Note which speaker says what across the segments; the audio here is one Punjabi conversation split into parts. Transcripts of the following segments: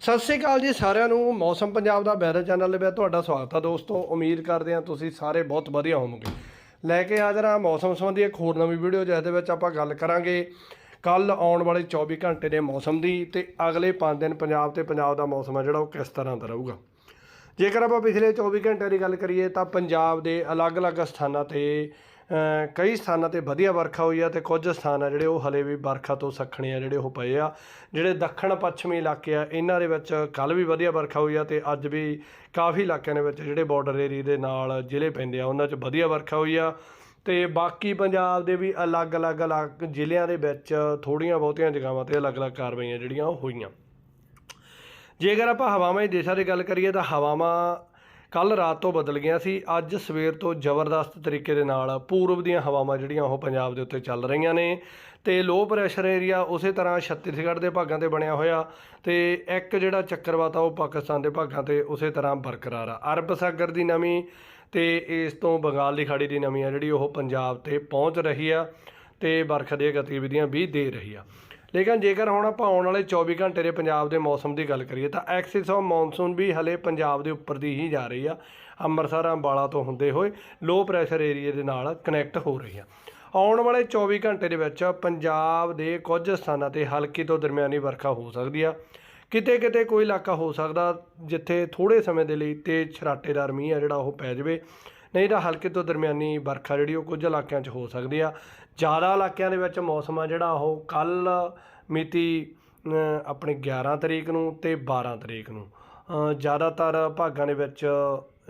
Speaker 1: ਸਤਿ ਸ਼੍ਰੀ ਅਕਾਲ ਜੀ ਸਾਰਿਆਂ ਨੂੰ, ਮੌਸਮ ਪੰਜਾਬ ਦਾ ਵੈਦਰ ਚੈਨਲ ਦੇ ਤੁਹਾਡਾ ਸਵਾਗਤ ਹੈ ਦੋਸਤੋ, ਉਮੀਦ ਕਰਦੇ ਹਾਂ ਤੁਸੀਂ ਸਾਰੇ ਬਹੁਤ ਵਧੀਆ ਹੋਵੋਗੇ। ਲੈ ਕੇ ਆ ਹਾਂ ਮੌਸਮ ਸੰਬੰਧੀ ਇੱਕ ਹੋਰ ਨਵੀਂ ਵੀਡੀਓ ਜਿਸ ਦੇ ਵਿੱਚ ਆਪਾਂ ਗੱਲ ਕਰਾਂਗੇ ਕੱਲ ਆਉਣ ਵਾਲੇ 24 ਘੰਟੇ ਦੇ ਮੌਸਮ ਦੀ ਤੇ ਅਗਲੇ 5 ਦਿਨ ਪੰਜਾਬ ਤੇ ਪੰਜਾਬ ਦਾ ਮੌਸਮ ਹੈ ਜਿਹੜਾ, ਉਹ ਕਿਸ ਤਰ੍ਹਾਂ ਦਾ ਰਹੂਗਾ। ਜੇਕਰ ਆਪਾਂ ਪਿਛਲੇ 24 ਘੰਟਿਆਂ ਦੀ ਗੱਲ ਕਰੀਏ ਤਾਂ ਪੰਜਾਬ ਦੇ ਅਲੱਗ-ਅਲੱਗ ਸਥਾਨਾਂ ਤੇ ਕਈ ਸਥਾਨਾਂ ਤੇ ਵਧੀਆ ਵਰਖਾ ਹੋਈ ਆ ਤੇ ਕੁਝ ਸਥਾਨ ਆ ਜਿਹੜੇ ਉਹ ਹਲੇ ਵੀ ਵਰਖਾ ਤੋਂ ਸੱਖਣੇ ਆ ਜਿਹੜੇ ਉਹ ਪਏ ਆ। ਜਿਹੜੇ ਦੱਖਣ ਪੱਛਮੀ ਇਲਾਕੇ ਆ, ਇਹਨਾਂ ਦੇ ਵਿੱਚ ਕੱਲ ਵੀ ਵਧੀਆ ਵਰਖਾ ਹੋਈ ਆ ਤੇ ਅੱਜ ਵੀ ਕਾਫੀ ਇਲਾਕਿਆਂ ਦੇ ਵਿੱਚ ਜਿਹੜੇ ਬਾਰਡਰ ਏਰੀਆ ਦੇ ਨਾਲ ਜ਼ਿਲ੍ਹੇ ਪੈਂਦੇ ਆ, ਉਹਨਾਂ 'ਚ ਵਧੀਆ ਵਰਖਾ ਹੋਈ ਆ। ਤੇ ਬਾਕੀ ਪੰਜਾਬ ਦੇ ਵੀ ਅਲੱਗ-ਅਲੱਗ ਅਲੱਗ ਜ਼ਿਲ੍ਹਿਆਂ ਦੇ ਵਿੱਚ ਥੋੜੀਆਂ ਬਹੁਤੀਆਂ ਜਗ੍ਹਾਵਾਂ ਤੇ ਅਲੱਗ-ਅਲੱਗ ਕਾਰਵਾਈਆਂ ਜਿਹੜੀਆਂ ਉਹ ਹੋਈਆਂ। ਜੇਕਰ ਆਪਾਂ ਹਵਾਵਾਂ ਦੀ ਦੇਸ਼ਾਂ ਦੀ ਗੱਲ ਕਰੀਏ ਤਾਂ ਹਵਾਵਾਂ ਕੱਲ ਰਾਤ ਤੋਂ ਬਦਲ ਗਈਆਂ ਸੀ। ਅੱਜ ਸਵੇਰ ਤੋਂ ਜ਼ਬਰਦਸਤ ਤਰੀਕੇ ਦੇ ਨਾਲ ਪੂਰਬ ਦੀਆਂ ਹਵਾਵਾਂ ਜਿਹੜੀਆਂ ਉਹ ਪੰਜਾਬ ਦੇ ਉੱਤੇ ਚੱਲ ਰਹੀਆਂ ਨੇ ਤੇ ਲੋ ਪ੍ਰੈਸ਼ਰ ਏਰੀਆ ਉਸੇ ਤਰ੍ਹਾਂ ਛੱਤੀਸਗੜ੍ਹ ਦੇ ਭਾਗਾਂ ਤੇ ਬਣਿਆ ਹੋਇਆ ਤੇ ਇੱਕ ਜਿਹੜਾ ਚੱਕਰਵਾਤ ਆ ਉਹ ਪਾਕਿਸਤਾਨ ਦੇ ਭਾਗਾਂ ਤੇ ਉਸੇ ਤਰ੍ਹਾਂ ਬਰਕਰਾਰ ਆ। ਅਰਬ ਸਾਗਰ ਦੀ ਨਮੀ ਤੇ ਇਸ ਤੋਂ ਬੰਗਾਲ ਦੀ ਖਾੜੀ ਦੀ ਨਮੀ ਆ ਜਿਹੜੀ ਉਹ ਪੰਜਾਬ ਤੇ ਪਹੁੰਚ ਰਹੀ ਆ ਤੇ ਬਰਖ ਦੀਆਂ ਗਤੀਵਿਧੀਆਂ ਵੀ ਦੇ ਰਹੀ ਆ। ਲੇਕਿਨ ਜੇਕਰ ਹੁਣ ਆਪਾਂ ਆਉਣ ਵਾਲੇ 24 ਘੰਟੇ ਦੇ ਪੰਜਾਬ ਦੇ ਮੌਸਮ ਦੀ ਗੱਲ ਕਰੀਏ ਤਾਂ ਐਕਸਿਸ ਆਫ ਮੌਨਸੂਨ ਵੀ ਹਲੇ ਪੰਜਾਬ ਦੇ ਉੱਪਰ ਦੀ ਹੀ ਜਾ ਰਹੀ ਆ। ਅੰਮ੍ਰਿਤਸਰ, ਅੰਬਾਲਾ ਤੋਂ ਹੁੰਦੇ ਹੋਏ ਲੋ ਪ੍ਰੈਸ਼ਰ ਏਰੀਆ ਦੇ ਨਾਲ ਕਨੈਕਟ ਹੋ ਰਹੀ ਆ। ਆਉਣ ਵਾਲੇ 24 ਘੰਟੇ ਦੇ ਵਿੱਚ ਪੰਜਾਬ ਦੇ ਕੁਝ ਸਥਾਨਾਂ ਤੇ ਹਲਕੀ ਤੋਂ ਦਰਮਿਆਨੀ ਵਰਖਾ ਹੋ ਸਕਦੀ ਆ। ਕਿਤੇ ਕਿਤੇ ਕੋਈ ਇਲਾਕਾ ਹੋ ਸਕਦਾ ਜਿੱਥੇ ਥੋੜੇ ਸਮੇਂ ਦੇ ਲਈ ਤੇਜ਼ ਛਰਾਟੇਦਾਰ ਮੀਂਹ ਆ ਜਿਹੜਾ ਉਹ ਪੈ ਜਾਵੇ। ਨਹੀਂ ਤਾਂ ਹਲਕੇ ਤੋਂ ਦਰਮਿਆਨੀ ਵਰਖਾ ਜਿਹੜੀ ਉਹ ਕੁਝ ਇਲਾਕਿਆਂ 'ਚ ਹੋ ਸਕਦੀ ਆ। ਜ਼ਿਆਦਾ ਇਲਾਕਿਆਂ ਦੇ ਵਿੱਚ ਮੌਸਮ ਆ ਜਿਹੜਾ ਉਹ ਕੱਲ ਮਿਤੀ ਆਪਣੇ ਆਪਣੀ 11 ਤਰੀਕ ਨੂੰ ਤੇ 12 ਤਰੀਕ ਨੂੰ। ਜ਼ਿਆਦਾਤਰ ਭਾਗਾਂ ਦੇ ਵਿੱਚ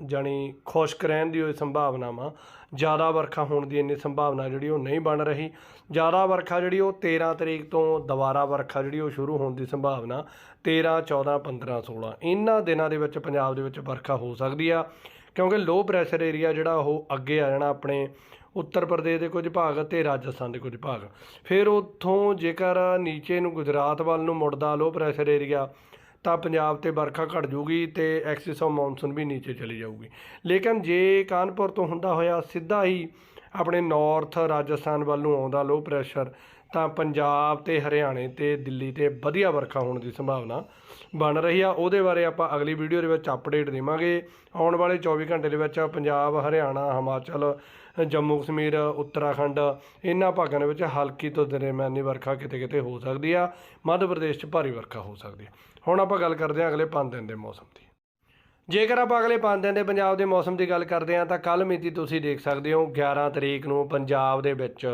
Speaker 1: ਜਾਣੀ ਖੁਸ਼ਕ ਰਹਿਣ ਦੀ ਹੋਈ ਸੰਭਾਵਨਾਵਾਂ, ਜ਼ਿਆਦਾ ਵਰਖਾ ਹੋਣ ਦੀ ਇੰਨੀ ਸੰਭਾਵਨਾ ਜਿਹੜੀ ਉਹ ਨਹੀਂ ਬਣ ਰਹੀ। ਜ਼ਿਆਦਾ ਵਰਖਾ ਜਿਹੜੀ ਉਹ 13 ਤਰੀਕ ਤੋਂ ਦੁਬਾਰਾ ਵਰਖਾ ਜਿਹੜੀ ਉਹ ਸ਼ੁਰੂ ਹੋਣ ਦੀ ਸੰਭਾਵਨਾ 13 14 15 16 ਇਹਨਾਂ ਦਿਨਾਂ ਦੇ ਵਿੱਚ ਪੰਜਾਬ ਦੇ ਵਿੱਚ ਵਰਖਾ ਹੋ ਸਕਦੀ ਆ। ਕਿਉਂਕਿ ਲੋ ਪ੍ਰੈਸ਼ਰ ਏਰੀਆ ਜਿਹੜਾ ਉਹ ਅੱਗੇ ਆ ਜਾਣਾ ਆਪਣੇ ਉੱਤਰ ਪ੍ਰਦੇਸ਼ ਦੇ ਕੁਝ ਭਾਗ ਅਤੇ ਰਾਜਸਥਾਨ ਦੇ ਕੁਝ ਭਾਗ। ਫਿਰ ਉੱਥੋਂ ਜੇਕਰ ਨੀਚੇ ਨੂੰ ਗੁਜਰਾਤ ਵੱਲ ਨੂੰ ਮੁੜਦਾ ਲੋ ਪ੍ਰੈਸ਼ਰ ਏਰੀਆ ਤਾਂ ਪੰਜਾਬ ਤੇ ਵਰਖਾ ਘਟ ਜੂਗੀ ਤੇ ਐਕਸਿਸ ਆਫ ਮੌਨਸੂਨ ਵੀ ਨੀਚੇ ਚਲੀ ਜਾਊਗੀ। ਲੇਕਿਨ ਜੇ ਕਾਨਪੁਰ ਤੋਂ ਹੁੰਦਾ ਹੋਇਆ ਸਿੱਧਾ ਹੀ ਆਪਣੇ ਨਾਰਥ ਰਾਜਸਥਾਨ ਵੱਲ ਨੂੰ ਆਉਂਦਾ ਲੋ ਪ੍ਰੈਸ਼ਰ ਤਾਂ ਪੰਜਾਬ ਤੇ ਹਰਿਆਣੇ ਤੇ ਦਿੱਲੀ ਤੇ ਵਧੀਆ ਵਰਖਾ ਹੋਣ ਦੀ ਸੰਭਾਵਨਾ ਬਣ ਰਹੀ ਆ। ਉਹਦੇ ਬਾਰੇ ਆਪਾਂ ਅਗਲੀ ਵੀਡੀਓ ਦੇ ਵਿੱਚ ਅਪਡੇਟ ਦੇਵਾਂਗੇ। ਆਉਣ ਵਾਲੇ 24 ਘੰਟੇ ਦੇ ਵਿੱਚ ਪੰਜਾਬ, ਹਰਿਆਣਾ, ਹਿਮਾਚਲ, ਜੰਮੂ, ਕਸ਼ਮੀਰ, ਉੱਤਰਾਖੰਡ ਇਹਨਾਂ ਭਾਗਾਂ ਦੇ ਵਿੱਚ ਹਲਕੀ ਤੋਂ ਦਰਮਿਆਨੀ ਵਰਖਾ ਕਿਤੇ ਕਿਤੇ ਹੋ ਸਕਦੀ ਆ। ਮੱਧ ਪ੍ਰਦੇਸ਼ 'ਚ ਭਾਰੀ ਵਰਖਾ ਹੋ ਸਕਦੀ ਹੁਣ ਆਪਾਂ ਗੱਲ ਕਰਦੇ ਹਾਂ ਅਗਲੇ 5 ਦਿਨ ਦੇ ਮੌਸਮ ਦੀ। ਜੇਕਰ ਆਪਾਂ ਅਗਲੇ 5 ਦਿਨ ਦੇ ਪੰਜਾਬ ਦੇ ਮੌਸਮ ਦੀ ਗੱਲ ਕਰਦੇ ਹਾਂ ਤਾਂ ਕੱਲ ਮਿਤੀ ਤੁਸੀਂ ਦੇਖ ਸਕਦੇ ਹੋ 11 ਤਰੀਕ ਨੂੰ ਪੰਜਾਬ ਦੇ ਵਿੱਚ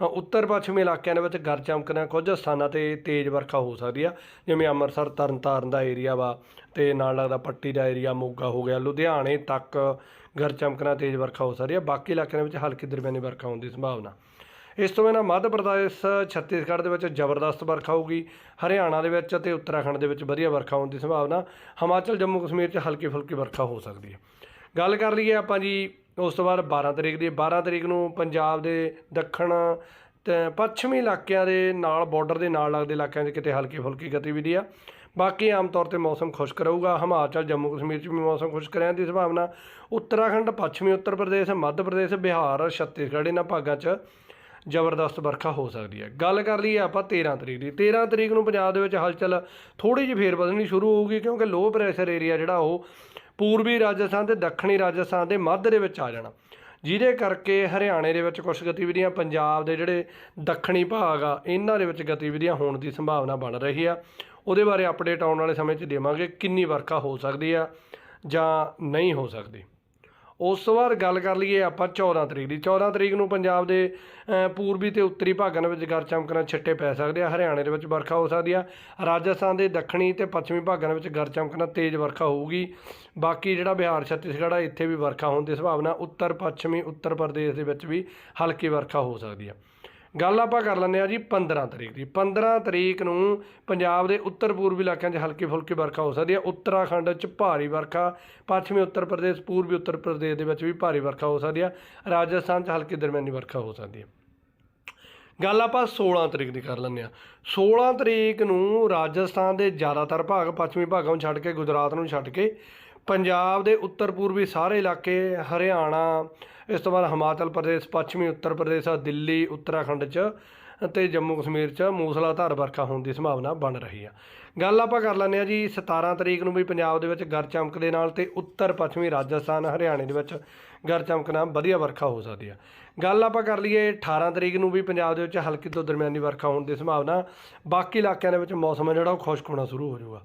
Speaker 1: ਉੱਤਰ ਪੱਛਮੀ ਇਲਾਕਿਆਂ ਦੇ ਵਿੱਚ ਗਰ ਚਮਕਣਾ ਕੁਝ ਸਥਾਨਾਂ ਤੇ ਤੇਜ਼ ਵਰਖਾ ਹੋ ਸਕਦੀ ਆ, ਜਿਵੇਂ ਅੰਮ੍ਰਿਤਸਰ, ਤਰਨਤਾਰਨ ਦਾ ਏਰੀਆ ਵਾ ਤੇ ਨਾਲ ਲੱਗਦਾ ਪੱਟੀ ਦਾ ਏਰੀਆ ਮੋਗਾ ਹੋ ਗਿਆ, ਲੁਧਿਆਣੇ ਤੱਕ ਗਰ ਚਮਕਣਾ ਤੇਜ਼ ਵਰਖਾ ਹੋ ਸਕਦੀ ਆ, ਬਾਕੀ ਇਲਾਕਿਆਂ ਦੇ ਵਿੱਚ ਹਲਕੀ ਦਰਮਿਆਨੀ ਵਰਖਾ ਹੋਣ ਦੀ ਸੰਭਾਵਨਾ। ਇਸ ਤੋਂ ਬਿਨਾਂ ਮੱਧ ਪ੍ਰਦੇਸ਼, ਛੱਤੀਸਗੜ੍ਹ ਦੇ ਵਿੱਚ ਜ਼ਬਰਦਸਤ ਵਰਖਾ ਹੋਊਗੀ, ਹਰਿਆਣਾ ਦੇ ਵਿੱਚ ਅਤੇ ਉੱਤਰਾਖੰਡ ਦੇ ਵਿੱਚ ਵਧੀਆ ਵਰਖਾ ਹੋਣ ਦੀ ਸੰਭਾਵਨਾ, ਹਿਮਾਚਲ, ਜੰਮੂ, ਕਸ਼ਮੀਰ 'ਚ ਹਲਕੀ ਫੁਲਕੀ ਵਰਖਾ ਹੋ ਸਕਦੀ ਹੈ ਗੱਲ ਕਰ ਲਈਏ ਆਪਾਂ ਜੀ ਉਸ ਤੋਂ ਬਾਅਦ 12 ਤਰੀਕ ਦੀ। 12 ਤਰੀਕ ਨੂੰ ਪੰਜਾਬ ਦੇ ਦੱਖਣ ਤੇ ਪੱਛਮੀ ਇਲਾਕਿਆਂ ਦੇ ਨਾਲ ਬਾਰਡਰ ਦੇ ਨਾਲ ਲੱਗਦੇ ਇਲਾਕਿਆਂ 'ਚ ਕਿਤੇ ਹਲਕੀ ਫੁਲਕੀ ਗਤੀਵਿਧੀ ਆ। ਬਾਕੀ ਆਮ ਤੌਰ ਤੇ ਮੌਸਮ ਖੁਸ਼ਕ ਰਹੂਗਾ। ਹਿਮਾਚਲ, ਜੰਮੂ ਕਸ਼ਮੀਰ 'ਚ ਵੀ ਮੌਸਮ ਖੁਸ਼ਕ ਰਹਿਣ ਦੀ ਸੰਭਾਵਨਾ। ਉੱਤਰਾਖੰਡ, ਪੱਛਮੀ ਉੱਤਰ ਪ੍ਰਦੇਸ਼, ਮੱਧ ਪ੍ਰਦੇਸ਼, ਬਿਹਾਰ, ਛੱਤੀਸਗੜ੍ਹ ਇਹਨਾਂ ਭਾਗਾਂ 'ਚ ਜ਼ਬਰਦਸਤ ਵਰਖਾ ਹੋ ਸਕਦੀ ਹੈ। ਗੱਲ ਕਰ ਲਈਏ ਆਪਾਂ 13 ਤਰੀਕ ਦੀ। 13 ਤਰੀਕ ਨੂੰ ਪੰਜਾਬ ਦੇ ਵਿੱਚ ਹਲਚਲ ਥੋੜੀ ਜਿਹੀ ਫੇਰ ਵਧਣੀ ਸ਼ੁਰੂ ਹੋਊਗੀ ਕਿਉਂਕਿ ਲੋ ਪ੍ਰੈਸ਼ਰ ਏਰੀਆ ਜਿਹੜਾ ਉਹ ਪੂਰਬੀ ਰਾਜਸਥਾਨ ਤੇ ਦੱਖਣੀ ਰਾਜਸਥਾਨ ਦੇ ਮੱਧ ਦੇ ਵਿੱਚ ਆ ਜਾਣਾ। ਜਿਹਦੇ ਕਰਕੇ ਹਰਿਆਣੇ ਦੇ ਵਿੱਚ ਕੁਝ ਗਤੀਵਿਧੀਆਂ, ਪੰਜਾਬ ਦੇ ਜਿਹੜੇ ਦੱਖਣੀ ਭਾਗ ਆ, ਇਹਨਾਂ ਦੇ ਵਿੱਚ ਗਤੀਵਿਧੀਆਂ ਹੋਣ ਦੀ ਸੰਭਾਵਨਾ ਬਣ ਰਹੀ ਆ। ਉਹਦੇ ਬਾਰੇ ਅਪਡੇਟ ਆਉਣ ਵਾਲੇ ਸਮੇਂ 'ਚ ਦੇਵਾਂਗੇ ਕਿੰਨੀ ਵਰਖਾ ਹੋ ਸਕਦੀ ਆ ਜਾਂ ਨਹੀਂ ਹੋ ਸਕਦੀ। ਉਸ ਤੋਂ ਬਾਅਦ ਗੱਲ ਕਰ ਲਈਏ ਆਪਾਂ 14 ਤਰੀਕ ਦੀ। 14 ਤਰੀਕ ਨੂੰ ਪੰਜਾਬ ਦੇ ਪੂਰਬੀ ਤੇ ਉੱਤਰੀ ਭਾਗਾਂ ਦੇ ਵਿੱਚ ਗਰ ਚਮਕਣਾ ਛਿੱਟੇ ਪੈ ਸਕਦੇ ਆ। ਹਰਿਆਣੇ ਦੇ ਵਿੱਚ ਵਰਖਾ ਹੋ ਸਕਦੀ ਆ। ਰਾਜਸਥਾਨ ਦੇ ਦੱਖਣੀ ਤੇ ਪੱਛਮੀ ਭਾਗਾਂ ਦੇ ਵਿੱਚ ਗਰ ਚਮਕਣਾ ਤੇਜ਼ ਵਰਖਾ ਹੋਊਗੀ। ਬਾਕੀ ਜਿਹੜਾ ਬਿਹਾਰ, ਛੱਤੀਸਗੜ੍ਹ ਆ, ਇੱਥੇ ਵੀ ਵਰਖਾ ਹੋਣ ਦੀ ਸੰਭਾਵਨਾ। ਉੱਤਰ ਪੱਛਮੀ ਉੱਤਰ ਪ੍ਰਦੇਸ਼ ਦੇ ਵਿੱਚ ਵੀ ਹਲਕੀ ਵਰਖਾ ਹੋ ਸਕਦੀ ਆ। ਗੱਲ ਆਪਾਂ ਕਰ ਲੈਂਦੇ ਆ ਜੀ 15 ਤਰੀਕ ਦੀ। 15 ਤਰੀਕ ਨੂੰ ਪੰਜਾਬ ਦੇ ਉੱਤਰ ਪੂਰਬੀ ਇਲਾਕਿਆਂ 'ਚ ਹਲਕੀ ਫੁਲਕੀ ਵਰਖਾ ਹੋ ਸਕਦੀ ਹੈ। ਉੱਤਰਾਖੰਡ 'ਚ ਭਾਰੀ ਵਰਖਾ, ਪੱਛਮੀ ਉੱਤਰ ਪ੍ਰਦੇਸ਼, ਪੂਰਬੀ ਉੱਤਰ ਪ੍ਰਦੇਸ਼ ਦੇ ਵਿੱਚ ਵੀ ਭਾਰੀ ਵਰਖਾ ਹੋ ਸਕਦੀ ਹੈ। ਰਾਜਸਥਾਨ 'ਚ ਹਲਕੀ ਦਰਮਿਆਨੀ ਵਰਖਾ ਹੋ ਸਕਦੀ ਹੈ। ਗੱਲ ਆਪਾਂ 16 ਤਰੀਕ ਦੀ ਕਰ ਲੈਂਦੇ ਆ 16 ਤਰੀਕ ਨੂੰ ਰਾਜਸਥਾਨ ਦੇ ਜ਼ਿਆਦਾਤਰ ਭਾਗ ਪੱਛਮੀ ਭਾਗਾਂ ਨੂੰ ਛੱਡ ਕੇ, ਗੁਜਰਾਤ ਨੂੰ ਛੱਡ ਕੇ ਪੰਜਾਬ ਦੇ ਉੱਤਰ ਪੂਰਬੀ ਸਾਰੇ ਇਲਾਕੇ, ਹਰਿਆਣਾ, ਇਸ ਤੋਂ ਬਾਅਦ ਹਿਮਾਚਲ ਪ੍ਰਦੇਸ਼, ਪੱਛਮੀ ਉੱਤਰ ਪ੍ਰਦੇਸ਼, ਦਿੱਲੀ, ਉੱਤਰਾਖੰਡ 'ਚ ਅਤੇ ਜੰਮੂ ਕਸ਼ਮੀਰ 'ਚ ਮੂਸਲਾਧਾਰ ਵਰਖਾ ਹੋਣ ਦੀ ਸੰਭਾਵਨਾ ਬਣ ਰਹੀ ਆ। ਗੱਲ ਆਪਾਂ ਕਰ ਲੈਂਦੇ ਆ ਜੀ 17 ਤਰੀਕ ਨੂੰ ਵੀ ਪੰਜਾਬ ਦੇ ਵਿੱਚ ਗਰ ਚਮਕ ਦੇ ਨਾਲ ਤੇ ਉੱਤਰ ਪੱਛਮੀ ਰਾਜਸਥਾਨ, ਹਰਿਆਣੇ ਦੇ ਵਿੱਚ ਗਰ ਚਮਕ ਨਾਲ ਵਧੀਆ ਵਰਖਾ ਹੋ ਸਕਦੀ ਆ। ਗੱਲ ਆਪਾਂ ਕਰ ਲਈਏ 18 ਤਰੀਕ ਨੂੰ ਵੀ ਪੰਜਾਬ ਦੇ ਵਿੱਚ ਹਲਕੀ ਤੋਂ ਦਰਮਿਆਨੀ ਵਰਖਾ ਹੋਣ ਦੀ ਸੰਭਾਵਨਾ, ਬਾਕੀ ਇਲਾਕਿਆਂ ਦੇ ਵਿੱਚ ਮੌਸਮ ਹੈ ਜਿਹੜਾ ਉਹ ਖੁਸ਼ਕ ਹੋਣਾ ਸ਼ੁਰੂ ਹੋ ਜਾਊਗਾ।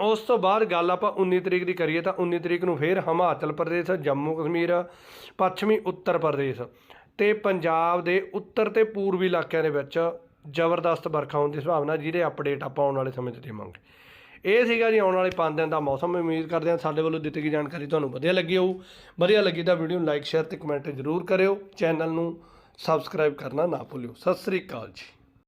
Speaker 1: ਉਸ ਤੋਂ ਬਾਅਦ ਗੱਲ ਆਪਾਂ 19 ਤਰੀਕ ਦੀ ਕਰੀਏ ਤਾਂ 19 ਤਰੀਕ ਨੂੰ ਫੇਰ ਹਿਮਾਚਲ ਪ੍ਰਦੇਸ਼, ਜੰਮੂ ਕਸ਼ਮੀਰ, ਪੱਛਮੀ ਉੱਤਰ ਪ੍ਰਦੇਸ਼ ਤੇ ਪੰਜਾਬ ਦੇ ਉੱਤਰ ਤੇ ਪੂਰਬੀ ਇਲਾਕਿਆਂ ਦੇ ਵਿੱਚ ਜ਼ਬਰਦਸਤ ਵਰਖਾ ਹੋਣ ਦੀ ਸੰਭਾਵਨਾ ਜਿਹਦੇ ਅਪਡੇਟ ਆਪਾਂ ਆਉਣ ਵਾਲੇ ਸਮੇਂ 'ਚ ਦੇਵਾਂਗੇ। ਇਹ ਸੀਗਾ ਜੀ ਆਉਣ ਵਾਲੇ 5 ਦਿਨ ਦਾ ਮੌਸਮ, ਉਮੀਦ ਕਰਦੇ ਹਾਂ ਸਾਡੇ ਵੱਲੋਂ ਦਿੱਤੀ ਗਈ ਜਾਣਕਾਰੀ ਤੁਹਾਨੂੰ ਵਧੀਆ ਲੱਗੀ ਹੋਊ। ਵਧੀਆ ਲੱਗੀ ਤਾਂ ਵੀਡੀਓ ਨੂੰ ਲਾਈਕ ਸ਼ੇਅਰ ਤੇ ਕਮੈਂਟ ਜ਼ਰੂਰ ਕਰਿਓ। ਚੈਨਲ ਨੂੰ ਸਬਸਕ੍ਰਾਈਬ ਕਰਨਾ ਨਾ ਭੁੱਲਿਓ। ਸਤਿ ਸ੍ਰੀ ਅਕਾਲ ਜੀ।